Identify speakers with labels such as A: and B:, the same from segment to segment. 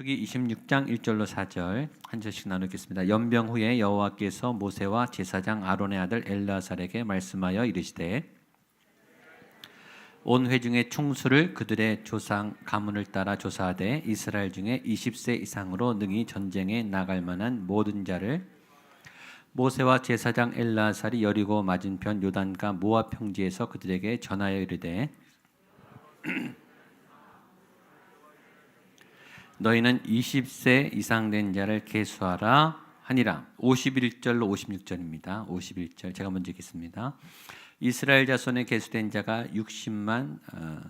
A: 민수기 26장 1절로 4절 한 절씩 나누겠습니다. 연병 후에 여호와께서 모세와 제사장 아론의 아들 엘라살에게 말씀하여 이르시되 온 회중의 총수를 그들의 조상 가문을 따라 조사하되 이스라엘 중에 20세 이상으로 능히 전쟁에 나갈 만한 모든 자를 모세와 제사장 엘라살이 여리고 맞은편 요단과 모압 평지에서 그들에게 전하여 이르되 너희는 20세 이상 된 자를 계수하라 하니라. 51절로 56절입니다. 51절 제가 먼저 읽겠습니다. 이스라엘 자손에 계수된 자가 60만 어,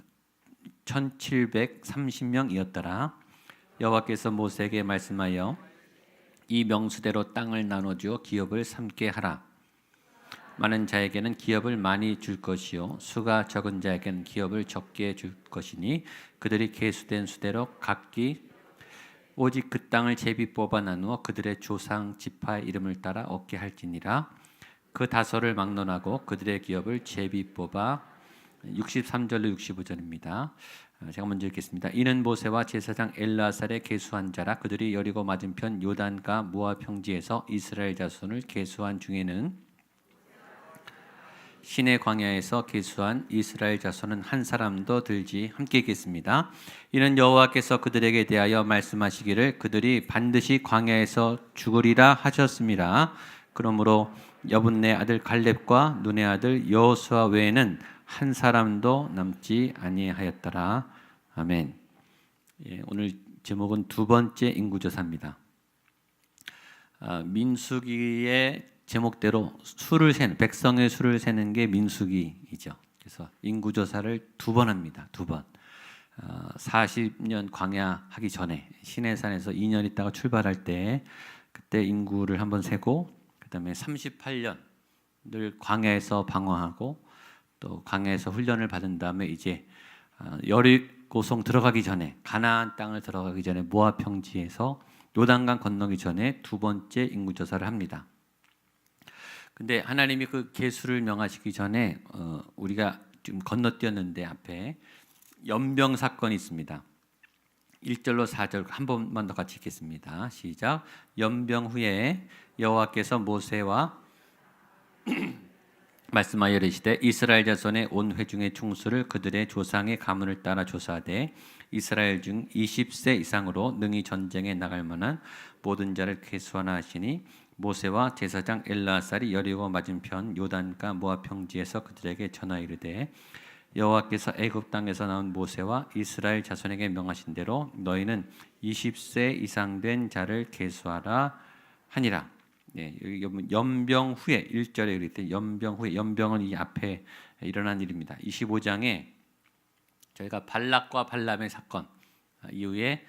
A: 1730명이었더라. 여호와께서 모세에게 말씀하여 이 명수대로 땅을 나눠 주어 기업을 삼게 하라. 많은 자에게는 기업을 많이 줄 것이요 수가 적은 자에게는 기업을 적게 줄 것이니 그들이 계수된 수대로 각기 오직 그 땅을 제비 뽑아 나누어 그들의 조상 지파의 이름을 따라 얻게 할지니라 그 다소를 막론하고 그들의 기업을 제비 뽑아 63절로 65절입니다. 어, 제가 먼저 읽겠습니다. 이는 모세와 제사장 엘라살의 계수한 자라 그들이 여리고 맞은편 요단과 모압 평지에서 이스라엘 자손을 계수한 중에는 신의 광야에서 계수한 이스라엘 자손은 한 사람도 들지 함께 있겠습니다. 이는 여호와께서 그들에게 대하여 말씀하시기를 그들이 반드시 광야에서 죽으리라 하셨습니다. 그러므로 여분네 아들 갈렙과 눈의 아들 여호수아 외에는 한 사람도 남지 아니하였더라. 아멘. 예, 오늘 제목은 두 번째 인구조사입니다. 아, 민수기의 제목대로 수를 세는 백성의 수를 세는 게 민수기이죠. 그래서 인구 조사를 두 번 합니다. 두 번. 어, 40년 광야 하기 전에 시내산에서 2년 있다가 출발할 때 그때 인구를 한번 세고 그다음에 38년을 광야에서 방황하고 또 광야에서 훈련을 받은 다음에 이제 어, 여리고성 들어가기 전에 가나안 땅을 들어가기 전에 모압 평지에서 요단강 건너기 전에 두 번째 인구 조사를 합니다. 근데 하나님이 그 계수를 명하시기 전에 어, 우리가 좀 건너뛰었는데 앞에 연병 사건이 있습니다. 1절로 4절 한 번만 더 같이 읽겠습니다. 시작. 연병 후에 여호와께서 모세와 말씀하여 이르시되 이스라엘 자손의 온 회중의 총수를 그들의 조상의 가문을 따라 조사하되 이스라엘 중 20세 이상으로 능히 전쟁에 나갈 만한 모든 자를 계수하나 하시니 모세와 제사장 엘라살이 여리고 맞은편 요단과 모압 평지에서 그들에게 전하 이르되 여호와께서 애굽 땅에서 나온 모세와 이스라엘 자손에게 명하신 대로 너희는 20세 이상 된 자를 계수하라 하니라. 네, 여기 연병 후에 1절에 이르되 연병 후에 연병은 이 앞에 일어난 일입니다. 25장에 저희가 발락과 발람의 사건 이후에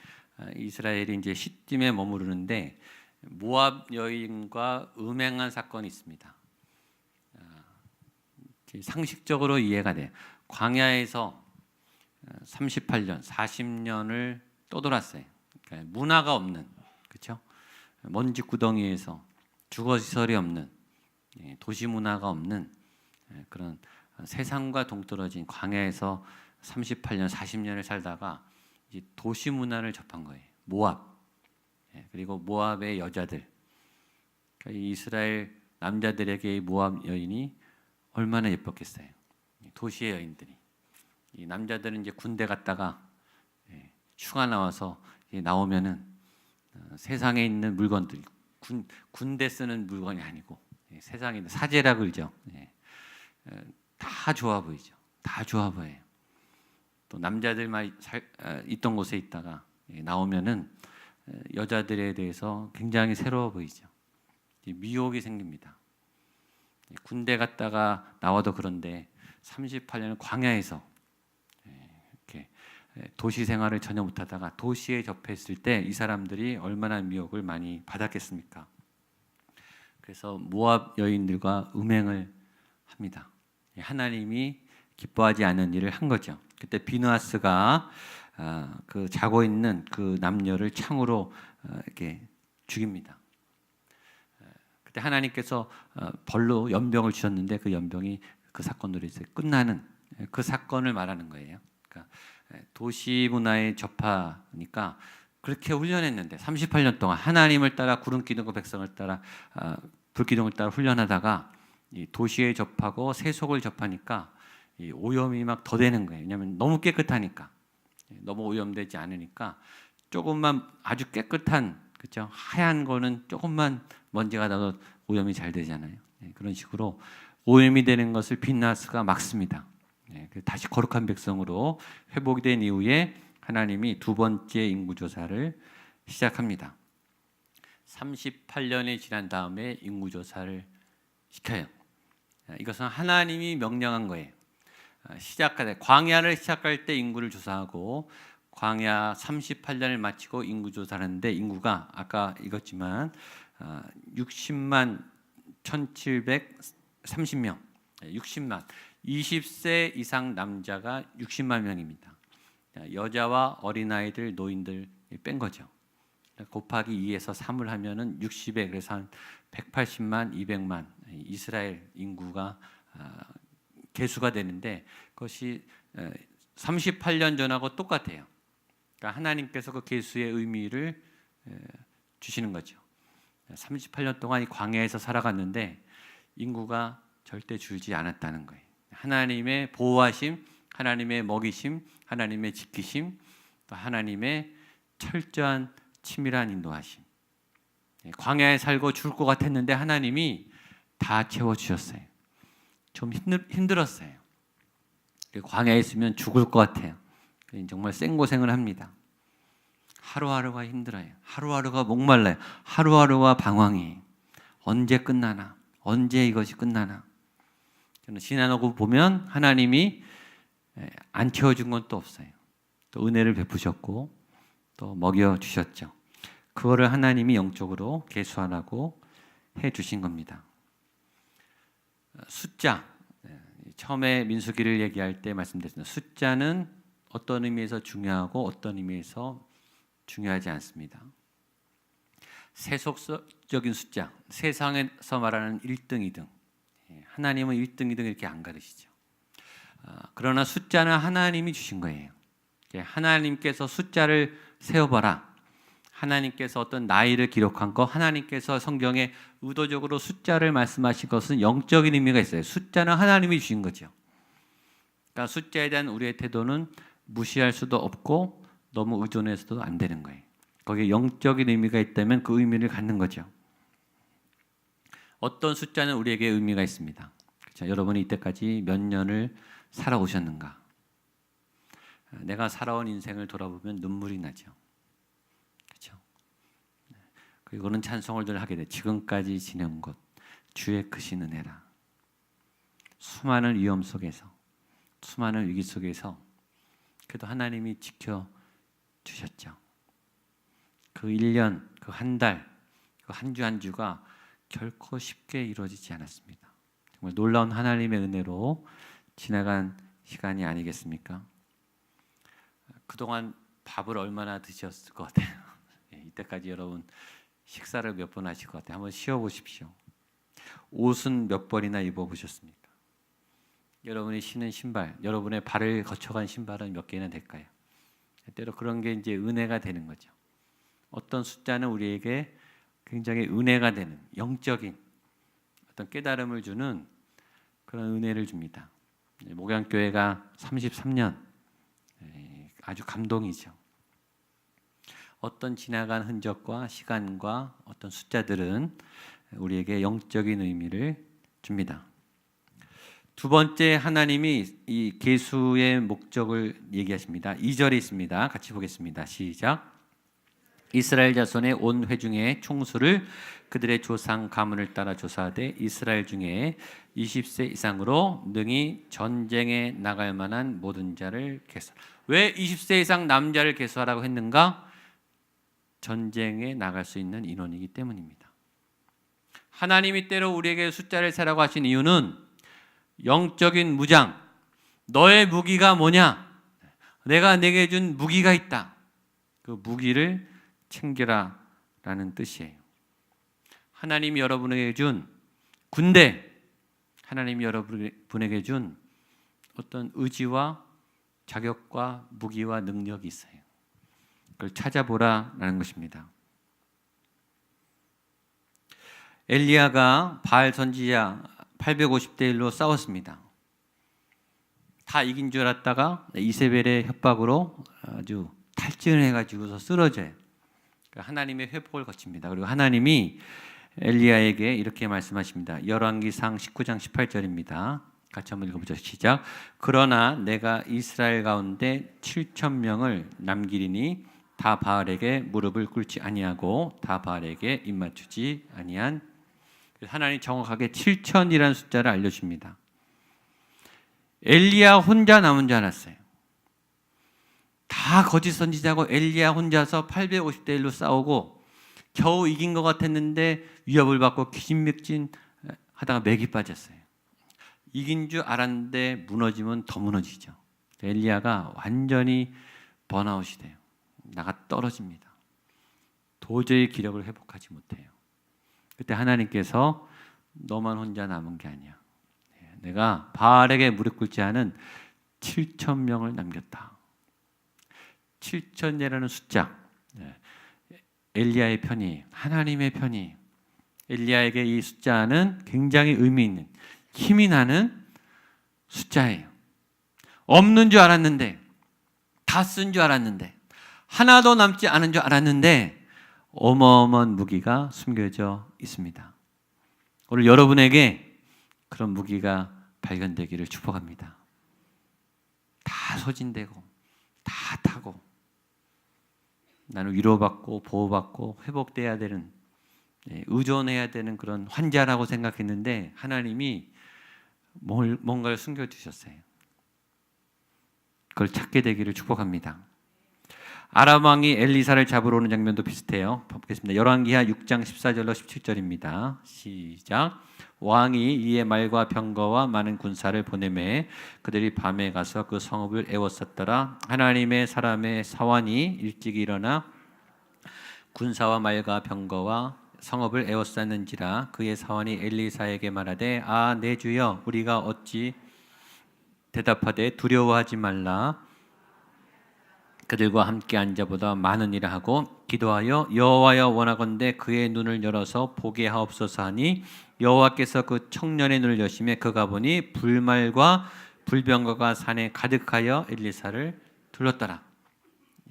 A: 이스라엘이 이제 시딤에 머무르는데 모압 여인과 음행한 사건이 있습니다. 상식적으로 이해가 돼. 광야에서 38년, 40년을 떠돌았어요. 그러니까 문화가 없는, 그렇죠? 먼지 구덩이에서 주거 시설이 없는, 예, 도시 문화가 없는 예, 그런 세상과 동떨어진 광야에서 38년, 40년을 살다가 도시 문화를 접한 거예요. 모압. 예, 그리고 모압의 여자들, 그러니까 이스라엘 남자들에게 모압 여인이 얼마나 예뻤겠어요. 도시의 여인들이. 이 남자들은 이제 군대 갔다가 예, 휴가 나와서 나오면은 어, 세상에 있는 물건들, 군, 군대 쓰는 물건이 아니고 예, 세상에 있는 사제라 그러죠. 어, 다 좋아 보이죠. 다 좋아 보여요. 또 남자들만 살, 어, 있던 곳에 있다가 나오면은 여자들에 대해서 굉장히 새로워 보이죠. 미혹이 생깁니다. 군대 갔다가 나와도 그런데 38년 광야에서 이렇게 도시 생활을 전혀 못하다가 도시에 접했을 때 이 사람들이 얼마나 미혹을 많이 받았겠습니까? 그래서 모압 여인들과 음행을 합니다. 하나님이 기뻐하지 않은 일을 한 거죠. 그때 비누아스가 아, 그 자고 있는 그 남녀를 창으로 어, 이렇게 죽입니다. 그때 하나님께서 어, 벌로 연병을 주셨는데 그 연병이 그 사건으로 이제 끝나는 그 사건을 말하는 거예요. 그러니까 도시 문화에 접하니까 그렇게 훈련했는데 38년 동안 하나님을 따라 구름 기둥과 백성을 따라 아, 불 기둥을 따라 훈련하다가 이 도시에 접하고 세속을 접하니까 이 오염이 막 더 되는 거예요. 왜냐하면 너무 깨끗하니까 너무 오염되지 않으니까 조금만 아주 깨끗한 그죠 하얀 거는 조금만 먼지가 나도 오염이 잘 되잖아요. 예, 그런 식으로 오염이 되는 것을 빛나스가 막습니다. 예, 다시 거룩한 백성으로 회복이 된 이후에 하나님이 두 번째 인구 조사를 시작합니다. 38년이 지난 다음에 인구 조사를 시켜요. 아, 이것은 하나님이 명령한 거예요. 아, 시작할 때 광야를 시작할 때 인구를 조사하고 광야 38년을 마치고 인구 조사를 하는데 인구가 아까 읽었지만 아, 60만 1730명 60만 20세 이상 남자가 60만 명입니다. 자, 여자와 어린아이들 노인들 뺀 거죠. 곱하기 2에서 3을 하면은 60에 그래서 한 180만 200만 이스라엘 인구가 아, 개수가 되는데 그것이 38년 전하고 똑같아요. 그러니까 하나님께서 그 개수의 의미를 에, 주시는 거죠. 38년 동안 이 광야에서 살아갔는데 인구가 절대 줄지 않았다는 거예요. 하나님의 보호하심, 하나님의 먹이심, 하나님의 지키심, 또 하나님의 철저한 치밀한 인도하심. 예, 광야에 살고 죽을 것 같았는데 하나님이 다 채워 주셨어요. 좀 힘들, 힘들었어요. 광야에 있으면 죽을 것 같아요. 정말 생고생을 합니다. 하루하루가 힘들어요. 하루하루가 목말라요. 하루하루가 방황이 언제 끝나나? 언제 이것이 끝나나? 저는 지나고 보면 하나님이 안 채워준 건 또 없어요. 또 은혜를 베푸셨고 또 먹여 주셨죠. 그거를 하나님이 영적으로 계수하라고 해 주신 겁니다. 숫자 처음에 민수기를 얘기할 때 말씀드렸습니다. 숫자는 어떤 의미에서 중요하고 어떤 의미에서 중요하지 않습니다. 세속적인 숫자, 세상에서 말하는 1등, 2등. 하나님은 1등, 2등 이렇게 안 가르치죠. 그러나 숫자는 하나님이 주신 거예요. 하나님께서 숫자를 세어봐라. 하나님께서 어떤 나이를 기록한 거, 하나님께서 성경에 의도적으로 숫자를 말씀하신 것은 영적인 의미가 있어요. 숫자는 하나님이 주신 거죠. 그러니까 숫자에 대한 우리의 태도는 무시할 수도 없고 너무 의존해서도 안 되는 거예요. 거기에 영적인 의미가 있다면 그 의미를 갖는 거죠. 어떤 숫자는 우리에게 의미가 있습니다. 그렇죠? 여러분이 이때까지 몇 년을 살아오셨는가? 내가 살아온 인생을 돌아보면 눈물이 나죠. 그리고는 찬송을 늘 하게 돼. 지금까지 지낸 것 주의 크신 은혜라. 수많은 위험 속에서 수많은 위기 속에서 그래도 하나님이 지켜 주셨죠. 그 1년, 그 한 달, 그 한 주 한 주가 결코 쉽게 이루어지지 않았습니다. 정말 놀라운 하나님의 은혜로 지나간 시간이 아니겠습니까? 그동안 밥을 얼마나 드셨을 것 같아요. 예, 이때까지 여러분 식사를 몇 번 하실 것 같아요. 한번 쉬어 보십시오. 옷은 몇 벌이나 입어 보셨습니까? 여러분이 신은 신발, 여러분의 발을 거쳐간 신발은 몇 개나 될까요? 때로 그런 게 이제 은혜가 되는 거죠. 어떤 숫자는 우리에게 굉장히 은혜가 되는 영적인 어떤 깨달음을 주는 그런 은혜를 줍니다. 목양교회가 33년 아주 감동이죠. 어떤 지나간 흔적과 시간과 어떤 숫자들은 우리에게 영적인 의미를 줍니다. 두 번째 하나님이 이 계수의 목적을 얘기하십니다. 2절에 있습니다. 같이 보겠습니다. 시작. 이스라엘 자손의 온 회중의 총수를 그들의 조상 가문을 따라 조사하되 이스라엘 중에 20세 이상으로 능히 전쟁에 나갈 만한 모든 자를 계수. 왜 20세 이상 남자를 계수하라고 했는가? 전쟁에 나갈 수 있는 인원이기 때문입니다. 하나님이 때로 우리에게 숫자를 세라고 하신 이유는 영적인 무장, 너의 무기가 뭐냐? 내가 내게 준 무기가 있다. 그 무기를 챙겨라 라는 뜻이에요. 하나님이 여러분에게 준 군대, 하나님이 여러분에게 준 어떤 의지와 자격과 무기와 능력이 있어요. 그걸 찾아보라라는 것입니다. 엘리야가 바알 선지자 850대 1로 싸웠습니다. 다 이긴 줄 알았다가 이세벨의 협박으로 아주 탈진을 해가지고서 쓰러져요. 그러니까 하나님의 회복을 거칩니다. 그리고 하나님이 엘리야에게 이렇게 말씀하십니다. 열왕기상 19장 18절입니다. 같이 한번 읽어보죠. 시작. 그러나 내가 이스라엘 가운데 7천 명을 남기리니 다 바알에게 무릎을 꿇지 아니하고 다 바알에게 입 맞추지 아니한 하나님 정확하게 7천이라는 숫자를 알려 줍니다. 엘리야 혼자 남은 줄 알았어요. 다 거짓 선지자고 엘리야 혼자서 850대 1로 싸우고 겨우 이긴 것 같았는데 위협을 받고 기진맥진 하다가 맥이 빠졌어요. 이긴 줄 알았는데 무너지면 더 무너지죠. 엘리야가 완전히 번아웃이 돼요. 나가 떨어집니다. 도저히 기력을 회복하지 못해요. 그때 하나님께서 너만 혼자 남은 게 아니야. 내가 바알에게 무릎 꿇지 않은 7천 명을 남겼다. 7천이라는 숫자. 엘리야의 편이 하나님의 편이 엘리야에게 이 숫자는 굉장히 의미 있는 힘이 나는 숫자예요. 없는 줄 알았는데 다 쓴 줄 알았는데 하나도 남지 않은 줄 알았는데 어마어마한 무기가 숨겨져 있습니다. 오늘 여러분에게 그런 무기가 발견되기를 축복합니다. 다 소진되고 다 타고 나는 위로받고 보호받고 회복돼야 되는 예, 의존해야 되는 그런 환자라고 생각했는데 하나님이 뭘, 뭔가를 숨겨 주셨어요. 그걸 찾게 되기를 축복합니다. 아람 왕이 엘리사를 잡으러 오는 장면도 비슷해요. 보겠습니다. 열왕기하 6장 14절로 17절입니다. 시작. 왕이 이에 말과 병거와 많은 군사를 보내매 그들이 밤에 가서 그 성읍을 에워쌌더라. 하나님의 사람의 사환이 일찍 일어나 군사와 말과 병거와 성읍을 에워쌌는지라 그의 사환이 엘리사에게 말하되 아 내 주여 우리가 어찌 대답하되 두려워하지 말라 그들과 함께 앉아보다 많은 일을 하고 기도하여 여호와여 원하건대 그의 눈을 열어서 보게 하옵소서 하니 여호와께서 그 청년의 눈을 여심해 그가 보니 불말과 불병거가 산에 가득하여 엘리사를 둘렀더라.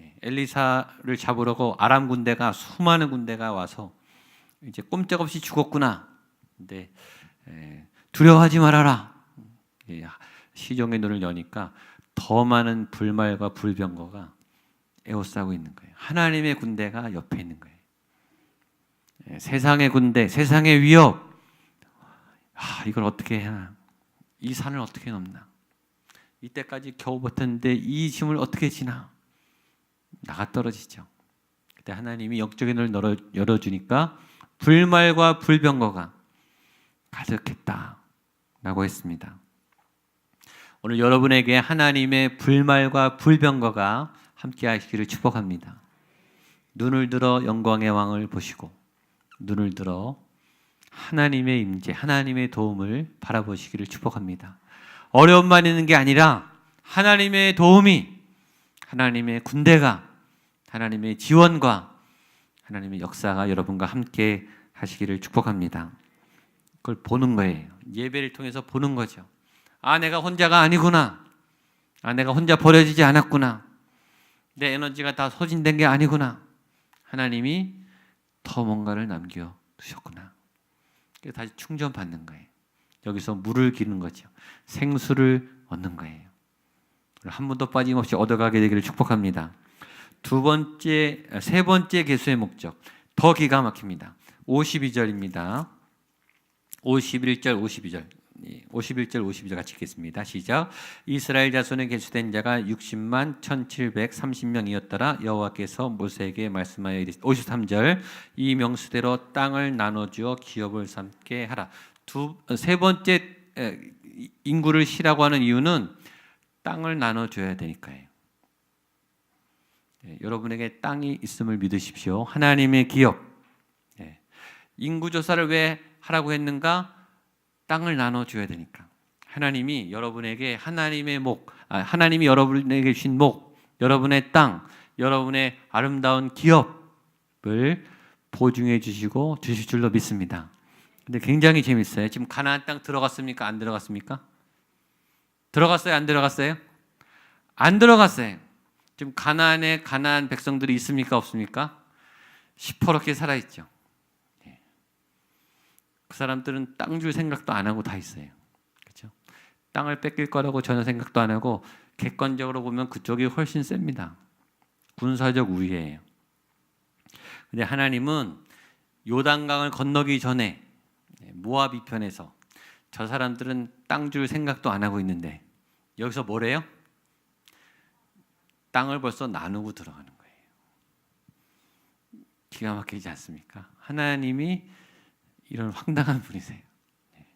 A: 예, 엘리사를 잡으려고 아람 군대가 수많은 군대가 와서 이제 꼼짝없이 죽었구나. 근데 예, 두려워하지 말아라. 예, 시종의 눈을 여니까 더 많은 불말과 불병거가 에워싸고 있는 거예요. 하나님의 군대가 옆에 있는 거예요. 예, 세상의 군대, 세상의 위협. 아, 이걸 어떻게 해야? 이 산을 어떻게 넘나? 이때까지 겨우 버텼는데 이 짐을 어떻게 지나? 나가 떨어지죠. 그때 하나님이 영적인 눈을 열어주니까 불말과 불병거가 가득했다라고 했습니다. 오늘 여러분에게 하나님의 불말과 불병거가 함께 하시기를 축복합니다. 눈을 들어 영광의 왕을 보시고 눈을 들어 하나님의 임재, 하나님의 도움을 바라보시기를 축복합니다. 어려움만 있는 게 아니라 하나님의 도움이 하나님의 군대가 하나님의 지원과 하나님의 역사가 여러분과 함께 하시기를 축복합니다. 그걸 보는 거예요. 예배를 통해서 보는 거죠. 아, 내가 혼자가 아니구나. 아, 내가 혼자 버려지지 않았구나. 내 에너지가 다 소진된 게 아니구나. 하나님이 더 뭔가를 남겨 두셨구나. 그래서 다시 충전 받는 거예요. 여기서 물을 기는 거죠. 생수를 얻는 거예요. 한 번도 빠짐없이 얻어가게 되기를 축복합니다. 두 번째, 세 번째 개수의 목적. 더 기가 막힙니다. 52절입니다. 51절, 52절. 51절 52절 같이 읽겠습니다. 시작. 이스라엘 자손에 계수된 자가 60만 1730명이었더라. 여호와께서 모세에게 말씀하여 이르시되 53절 이 명수대로 땅을 나눠 주어 기업을 삼게 하라. 두 세 번째 인구를 시라고 하는 이유는 땅을 나눠 줘야 되니까요. 네, 여러분에게 땅이 있음을 믿으십시오. 하나님의 기업. 네. 인구 조사를 왜 하라고 했는가? 땅을 나눠 줘야 되니까. 하나님이 여러분에게 하나님의 목, 아, 하나님이 여러분에게 주신 목, 여러분의 땅, 여러분의 아름다운 기업을 보증해 주시고 주실 줄로 믿습니다. 근데 굉장히 재밌어요. 지금 가나안 땅 들어갔습니까? 안 들어갔습니까? 들어갔어요? 안 들어갔어요? 안 들어갔어요. 지금 가나안에 가나안 백성들이 있습니까? 없습니까? 시퍼렇게 살아 있죠. 그 사람들은 땅 줄 생각도 안 하고 다 있어요. 그렇죠? 땅을 뺏길 거라고 전혀 생각도 안 하고 객관적으로 보면 그쪽이 훨씬 셉니다. 군사적 우위예요. 근데 하나님은 요단강을 건너기 전에 모압 이편에서 저 사람들은 땅 줄 생각도 안 하고 있는데 여기서 뭐래요? 땅을 벌써 나누고 들어가는 거예요. 기가 막히지 않습니까? 하나님이 이런 황당한 분이세요. 네.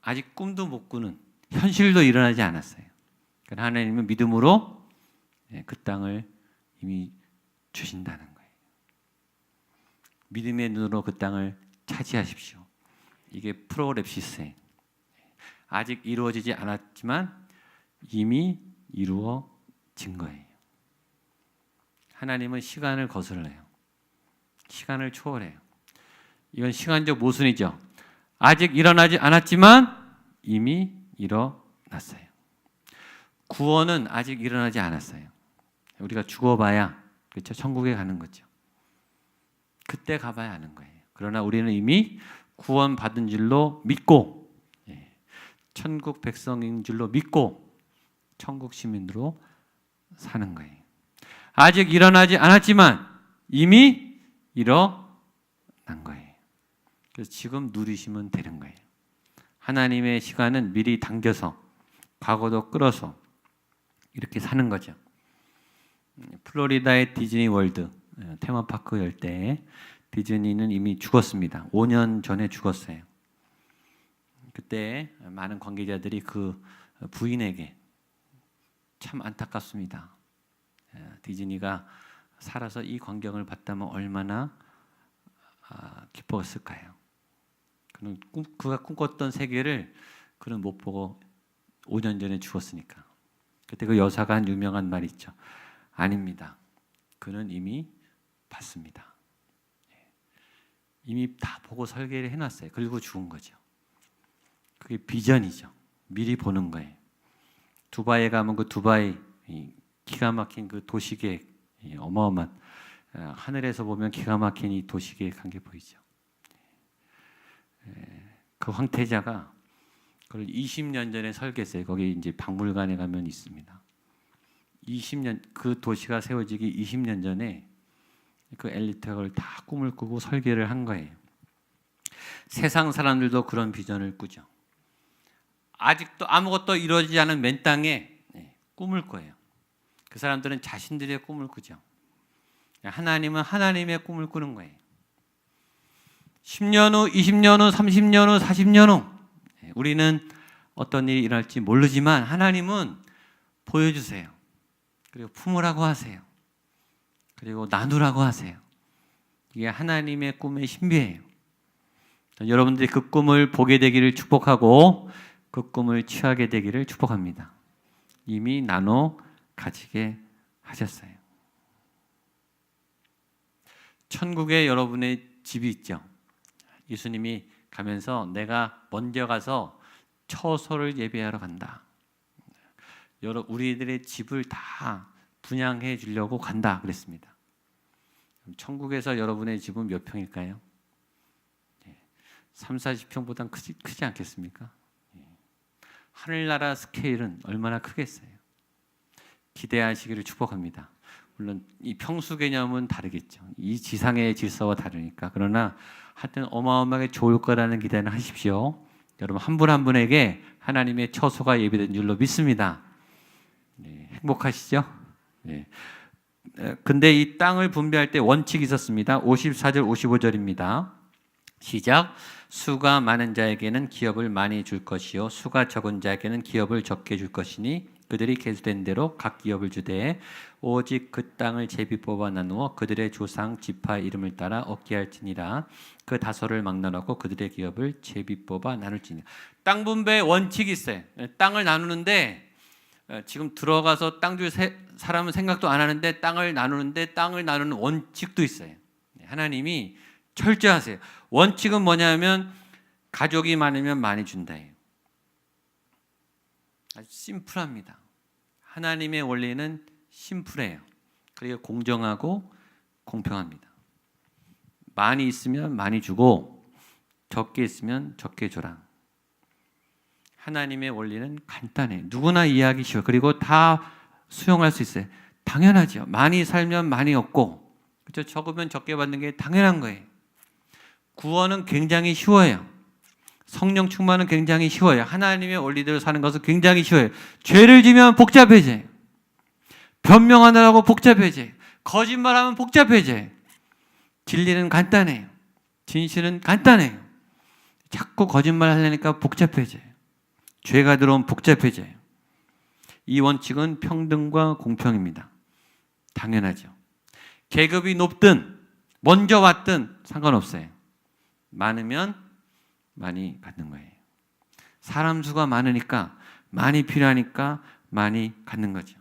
A: 아직 꿈도 못 꾸는 현실도 일어나지 않았어요. 그러나 하나님은 믿음으로 네, 그 땅을 이미 주신다는 거예요. 믿음의 눈으로 그 땅을 차지하십시오. 이게 프로랩시스예요. 아직 이루어지지 않았지만 이미 이루어진 거예요. 하나님은 시간을 거슬러요. 시간을 초월해요. 이건 시간적 모순이죠. 아직 일어나지 않았지만 이미 일어났어요. 구원은 아직 일어나지 않았어요. 우리가 죽어봐야 그렇죠. 천국에 가는 거죠. 그때 가봐야 아는 거예요. 그러나 우리는 이미 구원 받은 줄로 믿고 예, 천국 백성인 줄로 믿고 천국 시민으로 사는 거예요. 아직 일어나지 않았지만 이미 일어난 거예요. 그래서 지금 누리시면 되는 거예요. 하나님의 시간은 미리 당겨서 과거도 끌어서 이렇게 사는 거죠. 플로리다의 디즈니 월드 어, 테마파크 열 때 디즈니는 이미 죽었습니다. 5년 전에 죽었어요. 그때 많은 관계자들이 그 부인에게 참 안타깝습니다. 어, 디즈니가 살아서 이 광경을 봤다면 얼마나 아, 기뻤을까요? 그는 꿈, 그가 꿈꿨던 세계를 그는 못 보고 5년 전에 죽었으니까. 그때 그 여사가 한 유명한 말 있죠. 아닙니다. 그는 이미 봤습니다. 예. 이미 다 보고 설계를 해놨어요. 그리고 죽은 거죠. 그게 비전이죠. 미리 보는 거예요. 두바이에 가면 그 두바이 기가 막힌 그 도시계획 어마어마한 어, 하늘에서 보면 기가 막힌 이 도시계획 한 게 보이죠. 그 황태자가 그걸 20년 전에 설계했어요. 거기 이제 박물관에 가면 있습니다. 20년 그 도시가 세워지기 20년 전에 그 엘리트가 그걸 다 꿈을 꾸고 설계를 한 거예요. 세상 사람들도 그런 비전을 꾸죠. 아직도 아무것도 이루어지지 않은 맨 땅에 네, 꿈을 꿔요. 그 사람들은 자신들의 꿈을 꾸죠. 하나님은 하나님의 꿈을 꾸는 거예요. 10년 후, 20년 후, 30년 후, 40년 후 네, 우리는 어떤 일이 일어날지 모르지만 하나님은 보여주세요. 그리고 품으라고 하세요. 그리고 나누라고 하세요. 이게 하나님의 꿈의 신비예요. 여러분들이 그 꿈을 보게 되기를 축복하고 그 꿈을 취하게 되기를 축복합니다. 이미 나눠 가지게 하셨어요. 천국에 여러분의 집이 있죠. 예수님이 가면서 내가 먼저 가서 처소를 예배하러 간다. 여러 우리들의 집을 다 분양해 주려고 간다 그랬습니다. 천국에서 여러분의 집은 몇 평일까요? 3, 40평보단 크지, 크지 않겠습니까? 예. 하늘나라 스케일은 얼마나 크겠어요? 기대하시기를 축복합니다. 물론 이 평수 개념은 다르겠죠. 이 지상의 질서와 다르니까. 그러나 하여튼 어마어마하게 좋을 거라는 기대는 하십시오. 여러분 한분한 분에게 하나님의 처소가 예비된 줄로 믿습니다. 네, 행복하시죠? 네. 근데 이 땅을 분배할 때 원칙이 있었습니다. 54절 55절입니다. 시작. 수가 많은 자에게는 기업을 많이 줄 것이요 수가 적은 자에게는 기업을 적게 줄 것이니 그들이 계수된 대로 각 기업을 주되 오직 그 땅을 제비 뽑아 나누어 그들의 조상 지파 이름을 따라 얻게 할지니라 그 다소를 막나놓고 그들의 기업을 제비 뽑아 나눌지니라 땅 분배 원칙이 있어요 땅을 나누는데 어, 지금 들어가서 땅 줄 사람은 생각도 안 하는데 땅을 나누는데 땅을 나누는 원칙도 있어요. 네, 하나님이 철저하세요. 원칙은 뭐냐면 가족이 많으면 많이 준다예요. 아주 심플합니다. 하나님의 원리는 심플해요. 그리고 공정하고 공평합니다. 많이 있으면 많이 주고 적게 있으면 적게 줘라. 하나님의 원리는 간단해. 누구나 이해하기 쉬워. 그리고 다 수용할 수 있어요. 당연하죠. 많이 살면 많이 얻고, 그렇죠? 적으면 적게 받는 게 당연한 거예요. 구원은 굉장히 쉬워요. 성령 충만은 굉장히 쉬워요. 하나님의 원리대로 사는 것은 굉장히 쉬워요. 죄를 지면 복잡해져요. 변명하느라고 복잡해져요. 거짓말하면 복잡해져요. 진리는 간단해요. 진실은 간단해요. 자꾸 거짓말 하려니까 복잡해져요. 죄가 들어오면 복잡해져요. 이 원칙은 평등과 공평입니다. 당연하죠. 계급이 높든 먼저 왔든 상관없어요. 많으면 많이 갖는 거예요. 사람 수가 많으니까 많이 필요하니까 많이 갖는 거죠.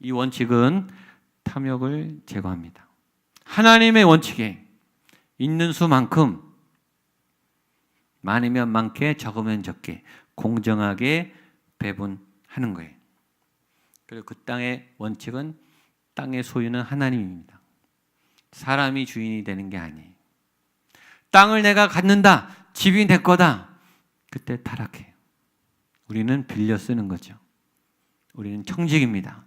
A: 이 원칙은 탐욕을 제거합니다. 하나님의 원칙에 있는 수만큼 많으면 많게 적으면 적게 공정하게 배분하는 거예요. 그리고 그 땅의 원칙은 땅의 소유는 하나님입니다. 사람이 주인이 되는 게 아니에요. 땅을 내가 갖는다. 집이 내 거다. 그때 타락해요. 우리는 빌려 쓰는 거죠. 우리는 청직입니다.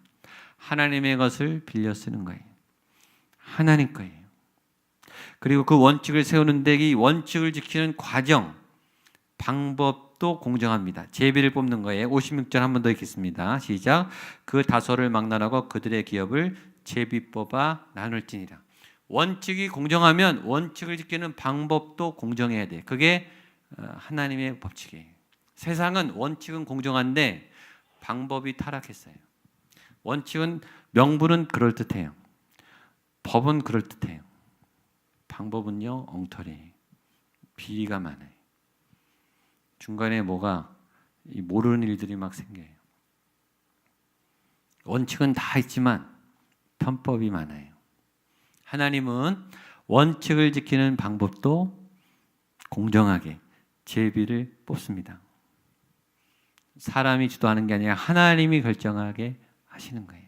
A: 하나님의 것을 빌려 쓰는 거예요. 하나님 거예요. 그리고 그 원칙을 세우는데 이 원칙을 지키는 과정, 방법도 공정합니다. 제비를 뽑는 거예요. 56절 한 번 더 읽겠습니다. 시작. 그 다소를 막론하고 그들의 기업을 제비 뽑아 나눌지니라. 원칙이 공정하면 원칙을 지키는 방법도 공정해야 돼. 그게 어, 하나님의 법칙이에요. 세상은 원칙은 공정한데 방법이 타락했어요. 원칙은 명분은 그럴 듯해요. 법은 그럴 듯해요. 방법은요 엉터리, 비리가 많아요. 중간에 뭐가 모르는 일들이 막 생겨요. 원칙은 다 있지만 편법이 많아요. 하나님은 원칙을 지키는 방법도 공정하게 제비를 뽑습니다. 사람이 주도하는 게 아니라 하나님이 결정하게 하시는 거예요.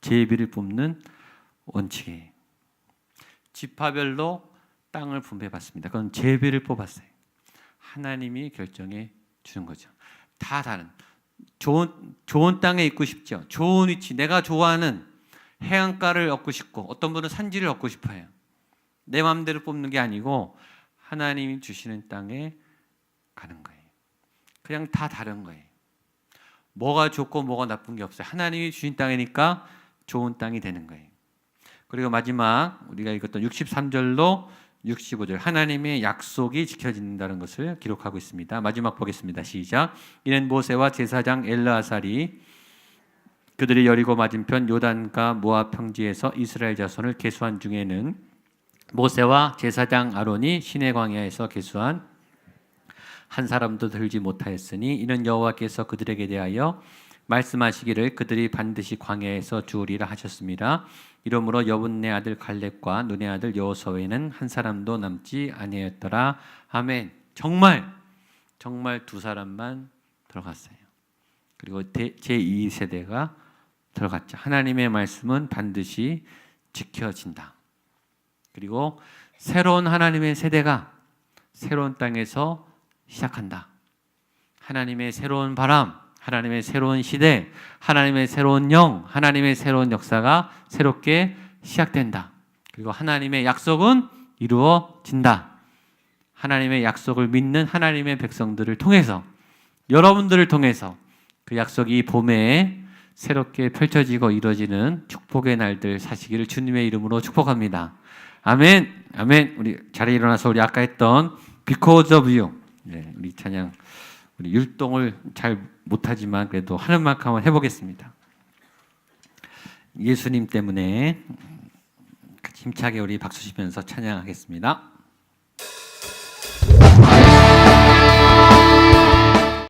A: 제비를 뽑는 원칙이에요. 지파별로 땅을 분배받습니다. 그건 제비를 뽑았어요. 하나님이 결정해 주는 거죠. 다 다른 좋은 좋은 땅에 있고 싶죠. 좋은 위치, 내가 좋아하는 해안가를 얻고 싶고 어떤 분은 산지를 얻고 싶어요. 내 마음대로 뽑는 게 아니고 하나님이 주시는 땅에 가는 거예요. 그냥 다 다른 거예요. 뭐가 좋고 뭐가 나쁜 게 없어요. 하나님이 주신 땅이니까 좋은 땅이 되는 거예요. 그리고 마지막 우리가 읽었던 63절로 65절 하나님의 약속이 지켜진다는 것을 기록하고 있습니다. 마지막 보겠습니다. 시작. 이는 모세와 제사장 엘라아살이 그들이 여리고 맞은편 요단과 모압 평지에서 이스라엘 자손을 계수한 중에는 모세와 제사장 아론이 시내 광야에서 계수한 한 사람도 들지 못하였으니 이는 여호와께서 그들에게 대하여 말씀하시기를 그들이 반드시 광야에서 주우리라 하셨습니다. 이러므로 여분네 아들 갈렙과 눈의 아들 여호수아에는 한 사람도 남지 아니었더라. 아멘. 정말 정말 두 사람만 들어갔어요. 그리고 제 2세대가 들어갔죠. 하나님의 말씀은 반드시 지켜진다. 그리고 새로운 하나님의 세대가 새로운 땅에서 시작한다. 하나님의 새로운 바람, 하나님의 새로운 시대, 하나님의 새로운 영, 하나님의 새로운 역사가 새롭게 시작된다. 그리고 하나님의 약속은 이루어진다. 하나님의 약속을 믿는 하나님의 백성들을 통해서 여러분들을 통해서 그 약속이 봄에 새롭게 펼쳐지고 이루어지는 축복의 날들 사시기를 주님의 이름으로 축복합니다. 아멘. 아멘. 우리 자리에 일어나서 우리 아까 했던 Because of You. 네, 우리 찬양 우리 율동을 잘 못하지만 그래도 하는 만큼 한번 해보겠습니다. 예수님 때문에 힘차게 우리 박수 치면서 찬양하겠습니다.